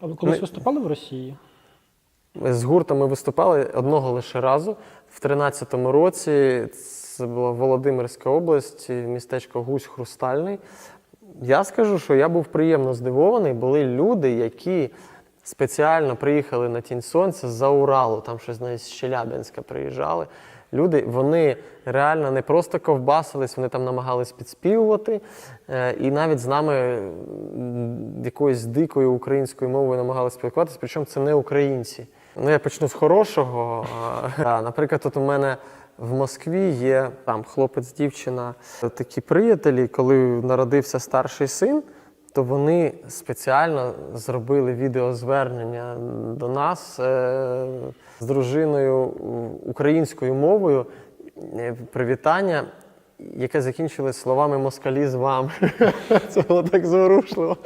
А ви колись Ми- виступали в Росії? З гуртами виступали одного лише разу в 13-му році. Це була Володимирська область, містечко Гусь Хрустальний. Я скажу, що я був приємно здивований. Були люди, які спеціально приїхали на Тінь Сонця з-за Уралу, там щось навіть з Челябинська приїжджали. Люди, вони реально не просто ковбасились, вони там намагались підспівувати. е, І навіть з нами м, якоюсь дикою українською мовою намагалися спілкуватися, причому це не українці. Ну, я почну з хорошого. Наприклад, тут у мене в Москві є там хлопець, дівчина, такі приятелі, коли народився старший син, то вони спеціально зробили відеозвернення до нас е, з дружиною українською мовою. е, Привітання, яке закінчили словами москалі з вами. Це було так зворушливо.